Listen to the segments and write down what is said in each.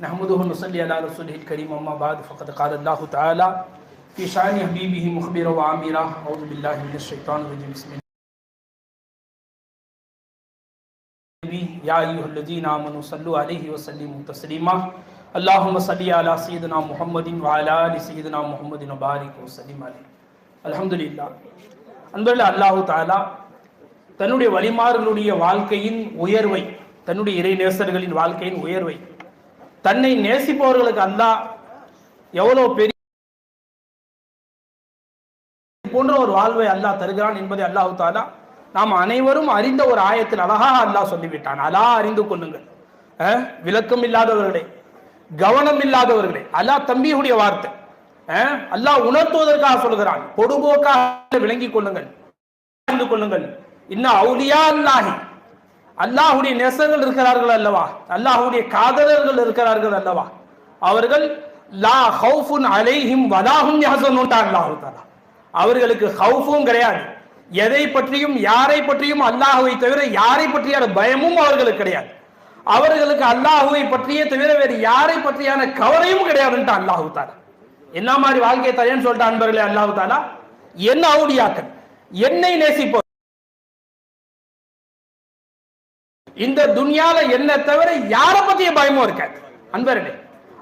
نحمده ونصلي على رسوله الكريم أما بعد فقد قال الله تعالى في شأن حبيبه مخبرا وعامرا أعوذ بالله من الشيطان الرجيم بسم الله يا أيها الذين آمنوا صلوا عليه وسلموا تسليما اللهم صل على سيدنا محمد وعلى آل سيدنا محمد وبارك وسلم عليه الحمد لله அன்பர்களே அல்லாஹு தாலா தன்னுடைய வழிமாறுகளுடைய வாழ்க்கையின் உயர்வை தன்னுடைய இறை நேசர்களின் வாழ்க்கையின் உயர்வை தன்னை நேசிப்பவர்களுக்கு அல்லாஹ் எவ்வளவு பெரிய போன்ற ஒரு வாழ்வை அல்லாஹ் தருகிறான் என்பதை அல்லாஹு தாலா நாம் அனைவரும் அறிந்த ஒரு ஆயத்தில் அழகாக அல்லாஹ் சொல்லிவிட்டான். அலா அறிந்து கொள்ளுங்கள். விளக்கம் இல்லாதவர்களே கவனம் இல்லாதவர்களே அல்லாஹ் தம்பியுடைய வார்த்தை. அல்லாஹ் உணர்த்துவதற்காக சொல்கிறான். பொடுபோக்காக விளங்கிக் கொள்ளுங்கள். அறிந்து கொள்ளுங்கள். இன்னும் அவுலியா அல்லாஹி. அல்லாஹுடைய நேசங்கள் இருக்கிறார்கள் அல்லவா? அல்லாஹுடைய காதலர்கள் இருக்கிறார்கள் அல்லவா? அவர்கள் லா ஹவுஃபுன் அலைஹிம் வலாஹும் யஹசனுன்டா அல்லாஹு அவர்களுக்கு ஹவுஃபும் கிடையாது. எதை பற்றியும் யாரை பற்றியும் அல்லாஹுவை தவிர யாரை பற்றியான பயமும் அவர்களுக்கு கிடையாது. அவர்களுக்கு அல்லாஹுவை பற்றியே தவிர வேறு யாரை பற்றியான கவலையும் கிடையாதுன்ட்டு அல்லாஹு தாலா என்ன மாதிரி வாழ்க்கையை தரேன்னு சொல்லிட்டு அன்பர்களே அல்லாஹு தாலா என்ன அவுடியாக்கள் என்னை நேசிப்போம் இந்த துன்யால என்ன தவிர யாரை பத்திய பயமும் இருக்காது. அன்பர்களே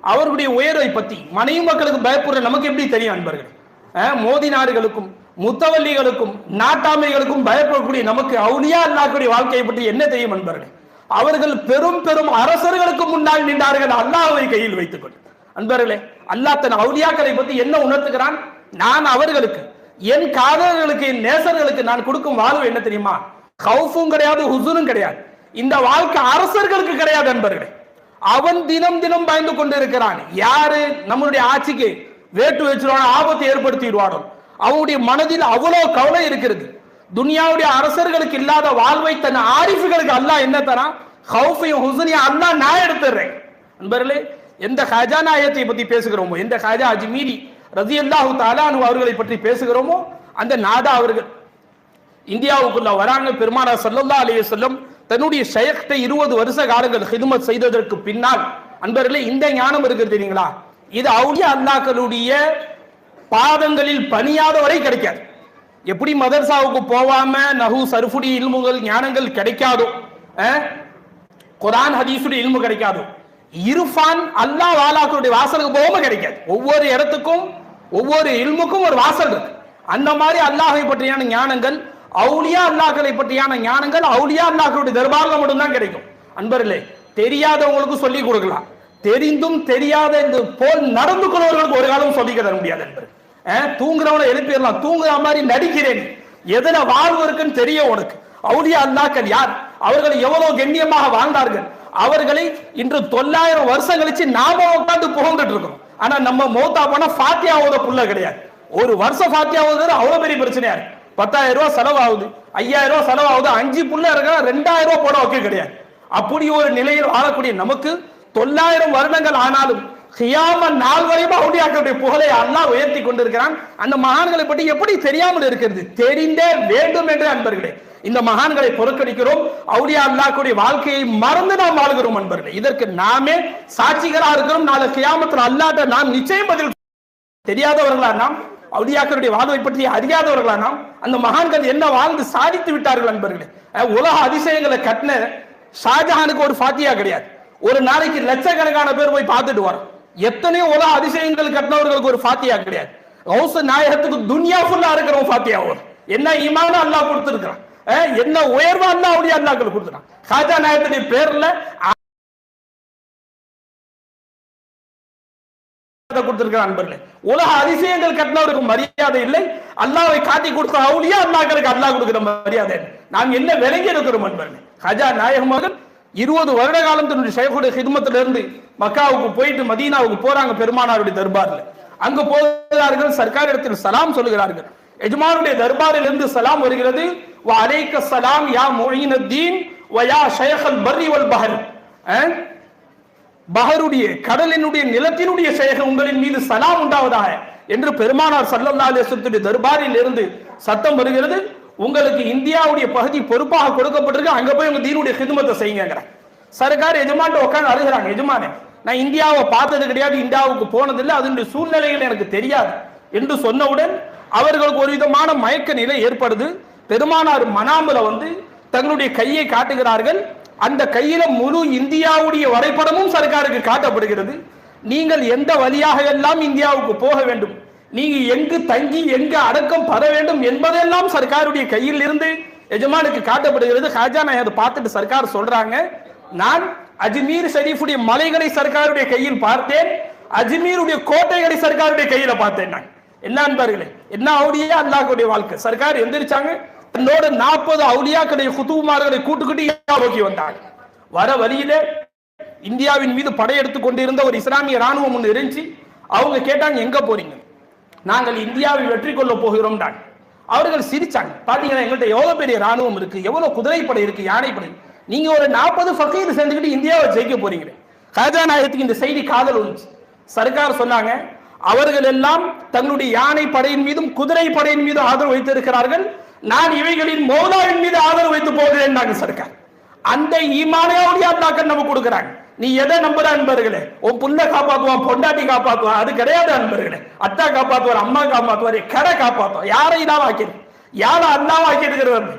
அவர்களுடைய உயர்வை பத்தி மனைவி மக்களுக்கு பயப்படுற நமக்கு எப்படி தெரியும் அன்பர்களே? அஹ், மோதி நாடுகளுக்கும் முத்தவல்லிகளுக்கும் நாட்டாமைகளுக்கும் பயப்படக்கூடிய நமக்கு அவுனியா அல்லாஹ்வுடைய வாழ்க்கையை பற்றி என்ன தெரியும் அன்பர்களே? அவர்கள் பெரும் பெரும் அரசர்களுக்கு முன்னால் நின்றார்கள் அல்லாஹை கையில் வைத்துக் கொண்டு. அன்பர்களே அல்லாஹ் தன் அவுலியாக்களை பத்தி என்ன உணர்த்துகிறான்? நான் அவர்களுக்கு என் காதலர்களுக்கு என் நேசர்களுக்கு நான் கொடுக்கும் வாழ்வு என்ன தெரியுமா? ஹவுஃபும் கிடையாது ஹுசூரும் கிடையாது. இந்த வாழ்க்கை அரசர்களுக்கு கிடையாது என்பர்களே அவன் தினம் தினம் பயந்து கொண்டிருக்கிறான். யாரு? நம்மளுடைய ஆட்சிக்கு வேட்டு வச்சிருவானோ ஆபத்தை ஏற்படுத்திடுவானோ. அவனுடைய மனதில் அவ்வளவு கவலை இருக்கிறது. துனியாவுடைய அரசர்களுக்கு இல்லாத வாழ்வை தன் ஆரிஃபுகளுக்கு அல்லாஹ் என்ன தரான் ஹவுஃபையும் ஹுசனையும் அல்லாஹ் நான் எடுத்துடுறேன். நண்பர்களே எந்த ஹஜா நாயத்தை பத்தி பேசுகிறோமோ எந்த ஹஜா அஜ்மீரி ரதி அல்லாஹு தாலானு அவர்களை பற்றி பேசுகிறோமோ அந்த நாதா அவர்கள் இந்தியாவுக்குள்ள வராங்க. பெருமானா ஸல்லல்லாஹு அலைஹி செல்லும் தன்னுடைய ஷயக்ட இருபது வருஷ காலங்கள் ஹிதுமத் செய்ததற்கு பின்னால் அன்பர்களே இந்த ஞானம் இருக்குது தெரியுங்களா? இது அவுலியா அல்லாக்களுடைய பாதங்களில் பணியாத வரை கிடைக்காது. எப்படி மதர்சாவுக்கு போவாம நஹு சருஃபுடி இல்முகள் ஞானங்கள் கிடைக்காதோ குரான் ஹதீஸுடைய இல்மு கிடைக்காதோ இருஃபான் அல்லாஹ் வாலாக்களுடைய வாசலுக்கு போகாம கிடைக்காது. ஒவ்வொரு இடத்துக்கும் ஒவ்வொரு இல்முக்கும் ஒரு வாசல் இருக்கு. அந்த மாதிரி அல்லாஹை பற்றியான ஞானங்கள் அவுலியா அல்லாக்களை பற்றியான ஞானங்கள் அவுலியா அல்லாக்களுடைய தர்பாரில் மட்டும்தான் கிடைக்கும். அன்பர்களே தெரியாதவங்களுக்கு சொல்லி கொடுக்கலாம். தெரிந்தும் தெரியாத இந்த போல் நடந்து கொள்வர்களுக்கு ஒரு காலம் சொல்லிக்க தர முடியாது என்பது தூங்குறவனை எழுப்பிடலாம். தூங்குற மாதிரி நடிக்கிறேன். எதுல வாழ்வு இருக்குன்னு தெரியும் உனக்கு. அவுலியா அல்லாக்கள் யார்? அவர்கள் எவ்வளவு கண்ணியமாக வாழ்ந்தார்கள். அவர்களை இன்று தொள்ளாயிரம் வருஷம் கழிச்சு நாம உட்காந்து புகழ்ந்துட்டு இருக்கோம். ஆனா நம்ம மோத்தா போனா ஃபாத்தியா புள்ள கிடையாது. ஒரு வருஷம் ஃபாத்தியா அவ்வளவு பெரிய பிரச்சனையா இருக்கு. பத்தாயிரம் ரூபாய் செலவாகுது. ஐயாயிரம் ரூபாய் செலவாகுது. அஞ்சு புள்ள இருக்கிற ரெண்டாயிரம் ரூபாய் போட வைக்க கிடையாது. அப்படி ஒரு நிலையில் வாழக்கூடிய நமக்கு தொள்ளாயிரம் வருடங்கள் ஆனாலும் கியாம நாள் வரையும் அவுடியாக்களுடைய புகழை அல்லா உயர்த்தி கொண்டிருக்கிறான். அந்த மகான்களை பற்றி எப்படி தெரியாமல் இருக்கிறது? தெரிந்தே வேண்டும் என்று அன்பர்களே இந்த மகான்களை புறக்கணிக்கிறோம். அவுடியா அல்லாக்குடைய வாழ்க்கையை மறந்து நாம் வாழ்கிறோம் அன்பர்களே. இதற்கு நாமே சாட்சிகளா இருக்கிறோம். நாளை கியாமத்தில் அல்லாட்ட நாம் நிச்சயம் பதில் தெரியாதவர்களா நாம்? அவுடியாக்களுடைய வாழ்வை பற்றி அறியாதவர்களா நாம் அந்த மகான்கள் என்ன வாழ்ந்து சாதித்து விட்டார்கள் நண்பர்களே உலக அதிசயங்களை கட்டின ஷாஜஹானுக்கு ஒரு ஃபாத்தியா கிடையாது. ஒரு நாளைக்கு லட்சக்கணக்கான பேர் போய் பார்த்துட்டு வரோம். எத்தனையோ உலக அதிசயங்கள் கட்டினவர்களுக்கு ஒரு ஃபாத்தியா கிடையாது. கௌச நாயகத்துக்கு துன்யா ஃபுல்லா இருக்கிறவன் ஃபாத்தியா வரும் என்ன ஈமான அல்லாஹ் கொடுத்துருக்கிறான்? என்ன உயர்வா அல்லாஹ் அல்லாக்கள் அல்லாஹ்கள் கொடுத்துறான் ஹாஜா நாயகத்துடைய பேர்ல மரியாதை கொடுத்திருக்கிற அன்பர்களே. உலக அதிசயங்கள் கட்டினவருக்கு மரியாதை இல்லை. அல்லாவை காட்டி கொடுத்த அவுளியா அல்லாக்களுக்கு அல்லாஹ் கொடுக்கிற மரியாதை நாம் என்ன விளங்கி இருக்கிறோம் அன்பர்களே? ஹஜா நாயகமாக இருபது வருட காலம் தன்னுடைய ஷேகுடைய ஹிதமத்துல இருந்து மக்காவுக்கு போயிட்டு மதீனாவுக்கு போறாங்க பெருமானாருடைய தர்பார்ல. அங்கு போகிறார்கள் சர்க்கார் இடத்தில் சலாம் சொல்லுகிறார்கள். எஜமானுடைய தர்பாரில் இருந்து சலாம் வருகிறது. வ அலைக்க சலாம் யா மொயினுத்தீன் வ யா ஷைഖல் பர்ரி வல் பஹர். பஹருடைய கடலினுடைய நிலத்தினுடைய ஷேக உங்களின் மீது சலாம் உண்டாவதாக என்று பெருமானார் சல்லல்லா அலிஸ்லத்துடைய தர்பாரில் இருந்து சத்தம் வருகிறது. உங்களுக்கு இந்தியாவுடைய பகுதி பொறுப்பாக கொடுக்கப்பட்டிருக்கு. அங்க போய் உங்க தீனுடைய ஹிதுமத்தை செய்யுங்கிற சர்க்கார் எஜமான்ட்ட உட்காந்து அழுகிறாங்க. எஜமானே நான் இந்தியாவை பார்த்தது கிடையாது இந்தியாவுக்கு போனதில்லை அதனுடைய சூழ்நிலைகள் எனக்கு தெரியாது என்று சொன்னவுடன் அவர்களுக்கு ஒரு விதமான மயக்க நிலை ஏற்படுது. பெருமானார் மனாமுல வந்து தங்களுடைய கையை காட்டுகிறார்கள். அந்த கையில முழு இந்தியாவுடைய வரைபடமும் சர்க்காருக்கு காட்டப்படுகிறது. நீங்கள் எந்த வழியாக எல்லாம் இந்தியாவுக்கு போக வேண்டும்? நீங்க எங்கு தங்கி எங்கு அடக்கம் பெற வேண்டும் என்பதெல்லாம் சர்க்காருடைய கையில் இருந்து எஜமானுக்கு காட்டப்படுகிறது. ஹாஜா நான் அதை பார்த்துட்டு சர்க்கார் சொல்றாங்க நான் அஜ்மீர் ஷரீஃபுடைய மலைகளை சர்க்காருடைய கையில் பார்த்தேன். அஜ்மீருடைய கோட்டைகளை சர்க்காருடைய கையில பார்த்தேன் நான். என்ன அன்பார்களே என்ன அவுலியா அல்லாஹுடைய வாழ்க்கை. சர்க்கார் எந்திரிச்சாங்க தன்னோட நாற்பது அவுலியாக்களை குத்துமார்களை கூட்டுக்கிட்டு நோக்கி வந்தாங்க வர வழியிலே இந்தியாவின் மீது படையெடுத்து கொண்டிருந்த ஒரு இஸ்லாமிய ராணுவம் ஒன்று இருந்துச்சு. அவங்க கேட்டாங்க எங்க போறீங்க? நாங்கள் இந்தியாவை வெற்றி கொள்ள போகிறோம் அவர்கள் சிரிச்சாங்க. பாத்தீங்கன்னா எங்கள்கிட்ட எவ்வளவு பெரிய ராணுவம் இருக்கு எவ்வளவு குதிரைப்படை இருக்கு யானைப்படை நீங்க ஒரு நாற்பது ஃபக்கீர் சேர்ந்துக்கிட்டு இந்தியாவை ஜெயிக்க போறீங்க காஜா நாயகத்துக்கு இந்த செய்தி காதல் வந்துச்சு. சர்க்கார் சொன்னாங்க அவர்கள் எல்லாம் தங்களுடைய யானை படையின் மீதும் குதிரை படையின் மீதும் ஆதரவு வைத்திருக்கிறார்கள். நான் இவைகளின் மௌலாவின் மீது ஆதரவு வைத்து போகிறேன் சர்க்கார் அந்த ஈமானையோடைய அல்லாக்கள் நம்ம கொடுக்குறாங்க. நீ எதை நம்புற அன்பர்களே? உன் புள்ள காப்பாத்துவான் பொண்டாட்டி காப்பாத்துவான் அது கிடையாது அன்பர்களே. அத்தா காப்பாத்துவார் அம்மா காப்பாத்துவார் கடை காப்பாத்துவான் யாரை இல்லாம வாக்கிறது யாரை அண்ணா ஆக்கி இருக்கிறவர்?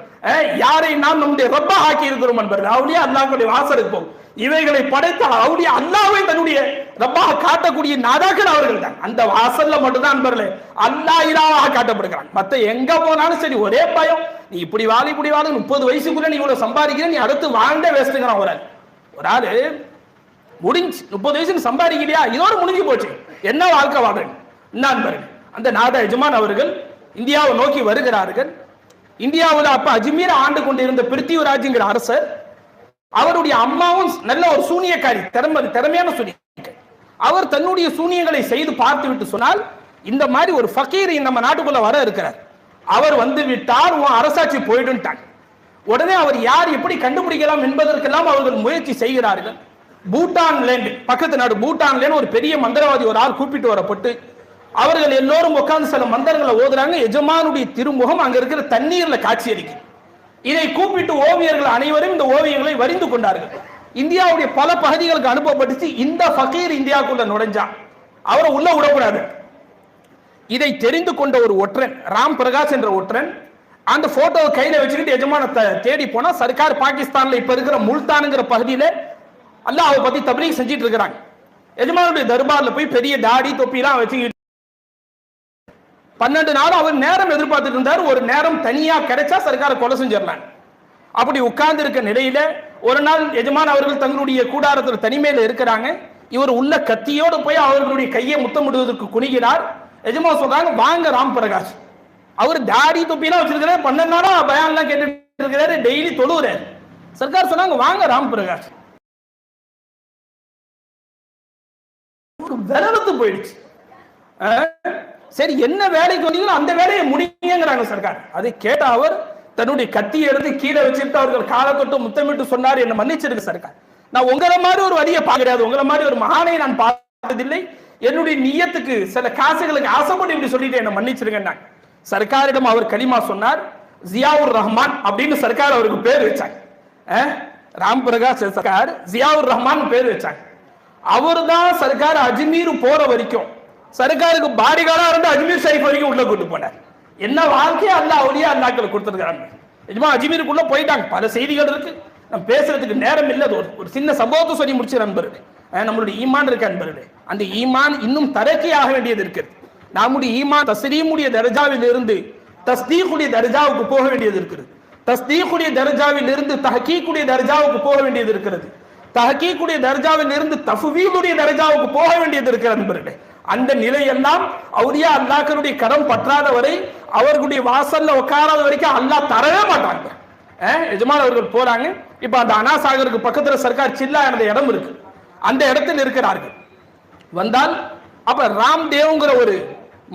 யாரை நாம் நம்முடைய ரப்பா ஆக்கி இருக்கிறோம் அன்பர்கள் அவளியா அல்லாஹுடைய வாசலுக்கு போகும். இவைகளை படைத்த அவளியா அல்லாவை தன்னுடைய ரப்பாக காட்டக்கூடிய நாதாக்கள் அவர்கள் தான் அந்த வாசல்ல மட்டும்தான் அன்பர்களே அல்லாஹ் இலாவாக காட்டப்படுகிறான். மத்த எங்க போனாலும் சரி ஒரே பயம். நீ இப்படி வாழி இப்படி வாழ முப்பது வயசுக்குள்ள நீ இவ்வளவு சம்பாதிக்கிற நீ அடுத்து வாழ்ந்தே வேஸ்ட்டுங்கிறான் ஒரு ஆள். ஒரு ஆளு முடிஞ்சு முப்பது வயசுக்கு சம்பாதிக்கலையா இதோட முடிஞ்சு போச்சு. என்ன வாழ்க்கை வாழ்றேன்? என்ன அன்பர்கள்? அந்த நாதா எஜமான் அவர்கள் இந்தியாவை நோக்கி வருகிறார்கள். இந்தியாவில் அப்ப அஜ்மீர் ஆண்டு கொண்டிருந்த பிருத்திவிராஜ்ங்கிற அரசர் அவருடைய அம்மாவும் நல்ல ஒரு சூனியக்காரி திறமை திறமையான சூனியக்காரி. அவர் தன்னுடைய சூனியங்களை செய்து பார்த்து விட்டு சொன்னால் இந்த மாதிரி ஒரு ஃபக்கீர் நம்ம நாட்டுக்குள்ள வர இருக்கிறார். அவர் வந்து விட்டார் உன் அரசாட்சி போயிடுன்ட்டாங்க உடனே அவர் யார் எப்படி கண்டுபிடிக்கலாம் என்பதற்கெல்லாம் அவர்கள் முயற்சி செய்கிறார்கள். பூட்டான் லேண்ட் பக்கத்து நாடு பூட்டான் லேண்ட் ஒரு பெரிய மந்திரவாதி ஒரு ஆள் கூப்பிட்டு வரப்பட்டு அவர்கள் எல்லோரும் உட்கார்ந்து சில மந்திரங்களை ஓதுறாங்க. எஜமானுடைய திருமுகம் அங்க இருக்கிற தண்ணீர்ல காட்சி அளிக்கும். இதை கூப்பிட்டு ஓவியர்கள் அனைவரும் இந்த ஓவியங்களை வரிந்து கொண்டார்கள். இந்தியாவுடைய பல பகுதிகளுக்கு அனுப்பப்பட்டுச்சு. இந்த ஃபகீர் இந்தியாவுக்குள்ள நுழைஞ்சா. அவரை உள்ள விடக்கூடாது. இதை தெரிந்து கொண்ட ஒரு ஒற்றன் ராம் பிரகாஷ் என்ற ஒற்றன் அந்த போட்டோவை கையில வச்சுக்கிட்டு எஜமானத்தை தேடி போனா சர்க்கார் பாகிஸ்தான்ல இப்ப இருக்கிற முல்தானுங்கிற பகுதியில அல்லாஹ் பத்தி தப்லீக் செஞ்சிட்டு இருக்கிறாங்க எஜமானுடைய தர்பார்ல போய் பெரிய தாடி தொப்பிலாம் வச்சுக்கிட்டு பன்னெண்டு நாள் அவர் நேரம் எதிர்பார்த்துட்டு இருந்தார். ஒரு நேரம் தனியா கிடைச்சா சர்க்கார கொலை செஞ்சிடலாம் அப்படி உட்கார்ந்து இருக்க நிலையில ஒரு நாள் எஜமான் அவர்கள் தங்களுடைய கூடாரத்தில் தனிமையில இருக்கிறாங்க. இவர் உள்ள கத்தியோடு போய் அவர்களுடைய கையை முத்தமிடுவதற்கு குனிகிறார். எஜமான் சொல்றாங்க வாங்க ராம் பிரகாஷ். அவர் தாடி தொப்பிலாம் வச்சிருக்கிறார். பன்னெண்டு நாளா பயான்லாம் கேட்டுட்டு இருக்கிறாரு. டெய்லி தொழுகிறார் சர்க்கார் சொன்னாங்க வாங்க ராம் பிரகாஷ். விரலத்து போயிடுச்சு. சரி என்ன வேலைக்கு வந்தீங்களோ அந்த வேலையை முடியுங்கிறாங்க சர்க்கார். அதை கேட்ட அவர் தன்னுடைய கத்தியை எடுத்து கீழே வச்சுட்டு அவர்கள் காலை தொட்டு முத்தமிட்டு சொன்னார் என்ன மன்னிச்சிருக்கு சர்க்கார். நான் உங்களை மாதிரி ஒரு வழியை பார்க்கிறாது உங்களை மாதிரி ஒரு மகானை நான் பார்த்ததில்லை. என்னுடைய நியத்துக்கு சில காசுகளுக்கு ஆசைப்பட்டு இப்படி சொல்லிட்டு என்ன மன்னிச்சிருங்க சர்க்காரிடம் அவர் கலிமா சொன்னார் ஜியாவுர் ரஹ்மான் அப்படின்னு சர்க்கார் அவருக்கு பேர் வச்சாங்க. ராம் பிரகாஷ் சர்க்கார் ஜியாவுர் ரஹ்மான் பேர் வச்சாங்க. அவர் தான் சர்க்கார் அஜ்மீர் போற வரைக்கும் சர்க்காருக்கு பாடிகார்டா இருந்து அஜ்மீர் ஷைஃப் வரைக்கும் உள்ள கூட்டு போனார். என்ன வாழ்க்கையா அல்ல அவளியா அல்லாக்கள் கொடுத்துருக்காங்க நிஜமா அஜ்மீருக்குள்ள போயிட்டாங்க. பல செய்திகள் இருக்கு. நம்ம பேசுறதுக்கு நேரம் இல்லை. அது ஒரு ஒரு சின்ன சம்பவத்தை சொல்லி முடிச்சு நண்பர்களே நம்மளுடைய ஈமான் இருக்கு நண்பர்களே அந்த ஈமான் இன்னும் தரக்கி ஆக வேண்டியது இருக்கிறது. நம்முடைய ஈமான் தஸ்ரீமுடைய தர்ஜாவில் இருந்து தஸ்தீக்குடைய தர்ஜாவுக்கு போக வேண்டியது இருக்கிறது. தஸ்தீக்குடைய தர்ஜாவில் இருந்து தஹக்கீக்குடைய தர்ஜாவுக்கு போக வேண்டியது இருக்கிறது. தஹக்கீக்குடைய தர்ஜாவில் இருந்து தஃவீதுடைய தர்ஜாவுக்கு போக வேண்டியது இருக்கிறது நண்பர்களே அந்த நிலையெல்லாம் அவுலியா அல்லாஹ்வுடைய கடன் பற்றாத வரை அவர்களுடைய வாசல்ல உட்காராத வரைக்கும் அல்லாஹ் தரவே மாட்டாங்க. அஹ், எஜமான் அவர்கள் போறாங்க. இப்ப அந்த அனாசாகருக்கு பக்கத்துல சர்க்கார் சில்லா இருந்த இடம் இருக்கு. அந்த இடத்தில் இருக்கிறார்கள். வந்தால் அப்ப ராம்தேவ்ங்கிற ஒரு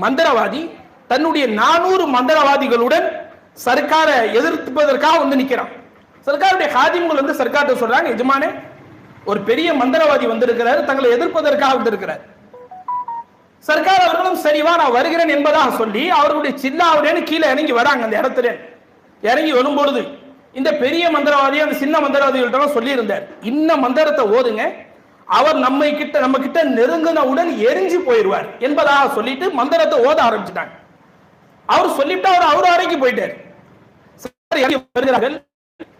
மந்திரவாதி தன்னுடைய நானூறு மந்திரவாதிகளுடன் சர்க்காரை எதிர்ப்பதற்காக வந்து நிக்கிறான். சர்க்காருடைய ஹாதிம்கள் வந்து சர்க்கார்ட்ட சொல்றாங்க எஜமானே ஒரு பெரிய மந்திரவாதி வந்திருக்கிறார் தங்களை எதிர்ப்பதற்காக வந்திருக்கிறார். சர்க்கார் அவர்களும் சரிவா நான் வருகிறேன் என்பதாக சொல்லி அவர்களுடைய சில்லாவுடனே கீழே இறங்கி வராங்க அந்த இடத்துல. இறங்கி வரும்பொழுது இந்த பெரிய மந்திரவாதி அந்த சின்ன மந்திரவாதிகள்ட்ட சொல்லி இருந்தார் இன்ன மந்திரத்தை ஓதுங்க. அவர் நம்ம கிட்ட நம்ம கிட்ட நெருங்கினவுடன் எரிஞ்சு போயிடுவார் என்பதாக சொல்லிட்டு மந்திரத்தை ஓத ஆரம்பிச்சிட்டாங்க. அவர் சொல்லிட்டு அவர் அவர் அறைக்கு போயிட்டார். இறங்கி வருகிறார்கள்.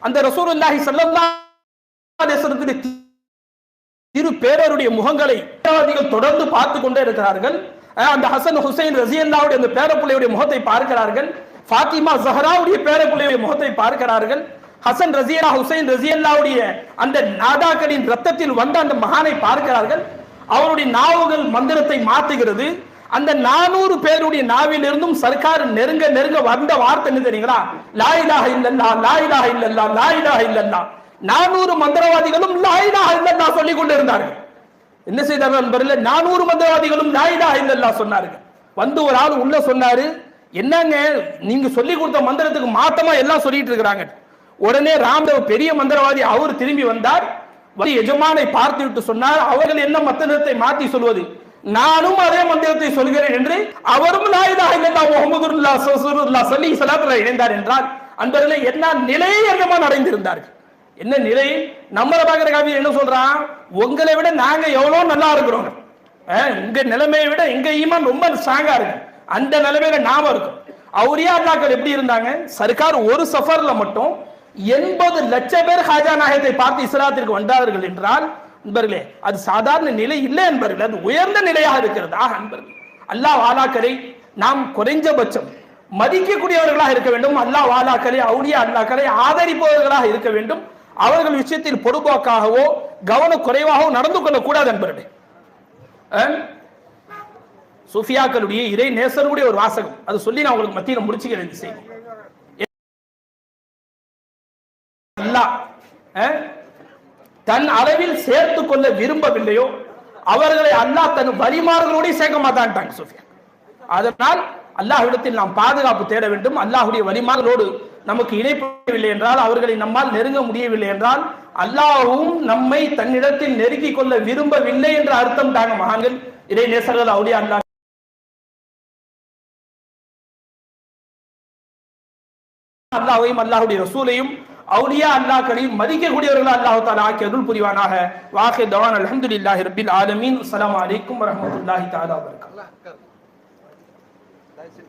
அந்த ரசூலுல்லாஹி ஸல்லல்லாஹு இரு பேரருடைய முகங்களை பேராதிகள் தொடர்ந்து பார்த்து கொண்டே இருக்கிறார்கள். அந்த ஹசன் ஹுசைன் ரசியல்லாவுடைய அந்த பேரப்பிள்ளையுடைய முகத்தை பார்க்கிறார்கள். ஃபாத்திமா ஜஹராவுடைய பேரப்பிள்ளையுடைய முகத்தை பார்க்கிறார்கள். ஹசன் ரசியலா ஹுசைன் ரசியல்லாவுடைய அந்த நாதாக்களின் ரத்தத்தில் வந்த அந்த மகானை பார்க்கிறார்கள். அவருடைய நாவுகள் மந்திரத்தை மாத்துகிறது அந்த நானூறு பேருடைய நாவிலிருந்தும் சர்க்கார் நெருங்க நெருங்க வந்த வார்த்தை என்ன தெரியுங்களா? லாயிலாக இல்லல்லா லாயிலாக இல்லல்லா லாயிலாக இல்லல்லா. நானூறு மந்திரவாதிகளும் லாயிலா இல்லல்லா சொல்லி கொண்டிருந்தார்கள். என்ன செய்தார்கள் நண்பர்களே நானூறு மந்திரவாதிகளும் லாயிலா இல்லல்லா சொன்னார்கள். வந்து ஒரு ஆள் உள்ள சொன்னாரு என்னங்க நீங்க சொல்லி கொடுத்த மந்திரத்துக்கு மாத்தமா எல்லாம் சொல்லிட்டு இருக்கிறாங்க? உடனே ராம்தேவ் பெரிய மந்திரவாதி அவர் திரும்பி வந்தார். வந்து எஜமானை பார்த்து விட்டு சொன்னார் அவர்கள் என்ன மந்திரத்தை மாத்தி சொல்வது? நானும் அதே மந்திரத்தை சொல்கிறேன் என்று அவரும் லாயிலா இல்லல்லா முகமதுல்லா சொல்லி சலாத்துல இணைந்தார் என்றால் அன்பர்களே என்ன நிலையை எஜமான் அடைந்திருந்தார்கள் என்ன நிலை? நம்மளை பார்க்குற காவியம் என்ன சொல்றான்? உங்களை விட நாங்க எவ்வளோ நல்லா இருக்கிறோம் அஹ், உங்க நிலைமையை விட எங்க ஈமான் ரொம்ப ஸ்ட்ராங்கா இருக்கு. அந்த நிலைமையில நாம இருக்கும். அவுரியா அல்லாக்கள் எப்படி இருந்தாங்க? சர்க்கார் ஒரு சஃபர்ல மட்டும் எண்பது லட்சம் பேர் ஹாஜா நாயகத்தை பார்த்து இஸ்லாத்திற்கு வந்தார்கள் என்றால் நண்பர்களே அது சாதாரண நிலை இல்லை என்பர்கள் அது உயர்ந்த நிலையாக இருக்கிறதா. ஆக அல்லாஹ் வாலாக்களை நாம் குறைஞ்சபட்சம் மதிக்கக்கூடியவர்களாக இருக்க வேண்டும். அல்லாஹ் வாலாக்களை அவுலியா அல்லாக்களை ஆதரிப்பவர்களாக இருக்க வேண்டும். அவர்கள் விஷயத்தில் பொடுபோக்காகவோ கவனக்குறைவாகவோ நடந்து கொள்ளக்கூடாது என்பர்களே சுஃபியாக்களுடைய இறை நேசருடைய ஒரு வாசகம். அது சொல்லி நான் உங்களுக்கு மத்தியில் முடிச்சுக்கிறேன் இந்த செய்தி. அல்லாஹ் தன் அளவில் சேர்த்து கொள்ள விரும்பவில்லையோ அவர்களை அல்லாஹ் தன் வழிமார்களோட சேர்க்க மாட்டான்ட்டாங்க சுஃபியா அதனால் அல்லாஹ்விடத்தில் நாம் பாதுகாப்பு தேட வேண்டும். அல்லாஹ்வுடைய வழிமார்களோடு நமக்கு இணைப்படவில்லை என்றால் அவர்களை நம்மால் நெருங்க முடியவில்லை என்றால் அல்லாஹ்வும் நம்மை தன்னிடத்தில் நெருக்கிக் கொள்ள விரும்பவில்லை என்ற அர்த்தம் தாங்க மகான்கள். இதை நேசர்கள் அவுலியா அல்லாஹ் அல்லாஹையும் அல்லாஹுடைய ரசூலையும் அவுலியா அல்லாஹ்களையும் மதிக்கக்கூடியவர்கள் அல்லாஹ் தாலா ஆக்கி அருள் புரிவானாக. வாஹி தவான் அலமதுல்லாஹி ரபில் ஆலமீன். அஸ்லாம் அலைக்கும் வரமத்துல்லாஹி தாலா வபரகாத்துஹு está diciendo